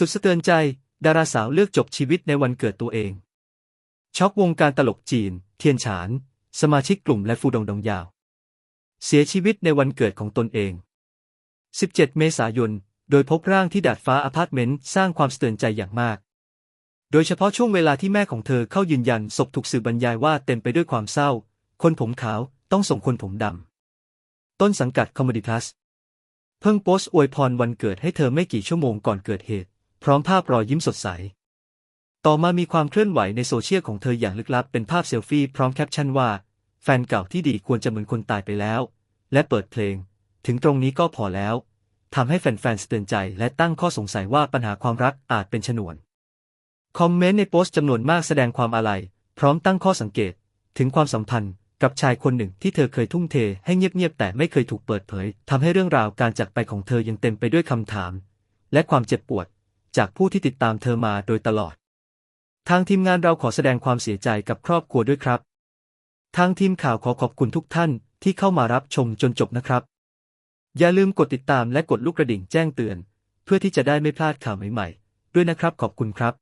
สุดสะเตือนใจ ดาราสาวเลือกจบชีวิตในวันเกิดตัวเอง ช็อกวงการตลกจีน เทียนฉาน สมาชิกกลุ่มและฟูดงดงยาว เสียชีวิตในวันเกิดของตนเอง 17 เมษายน โดยพบร่างที่ดาดฟ้าอพาร์ตเมนต์สร้างความสะเตือนใจอย่างมาก โดยเฉพาะช่วงเวลาที่แม่ของเธอเข้ายืนยันศพถูกสื่อบรรยายว่าเต็มไปด้วยความเศร้า คนผมขาวต้องส่งคนผมดำ ต้นสังกัดคอมมดี้พลัสเพิ่งโพสต์อวยพรวันเกิดให้เธอไม่กี่ชั่วโมงก่อนเกิดเหตุ พร้อมภาพรอยยิ้มสดใส ต่อมามีความเคลื่อนไหวในโซเชียลของเธออย่างลึกลับเป็นภาพเซลฟี่พร้อมแคปชั่นว่า แฟนเก่าที่ดีควรจะเหมือนคนตายไปแล้ว และเปิดเพลง ถึงตรงนี้ก็พอแล้วทำให้แฟนๆสะเตือนใจและตั้งข้อสงสัยว่าปัญหาความรักอาจเป็นชนวน คอมเมนต์ในโพสต์จำนวนมากแสดงความอาลัย พร้อมตั้งข้อสังเกต ถึงความสัมพันธ์กับชายคนหนึ่งที่เธอเคยทุ่มเทให้เงียบๆแต่ไม่เคยถูกเปิดเผยทำให้เรื่องราวการจากไปของเธอยังเต็มไปด้วยคำถาม และความเจ็บปวด จากผู้ที่ติดตามเธอมาโดยตลอด ทางทีมงานเราขอแสดงความเสียใจกับครอบครัวด้วยครับ ทางทีมข่าวขอขอบคุณทุกท่านที่เข้ามารับชมจนจบนะครับ อย่าลืมกดติดตามและกดลูกกระดิ่งแจ้งเตือน เพื่อที่จะได้ไม่พลาดข่าวใหม่ๆ ด้วยนะครับขอบคุณครับ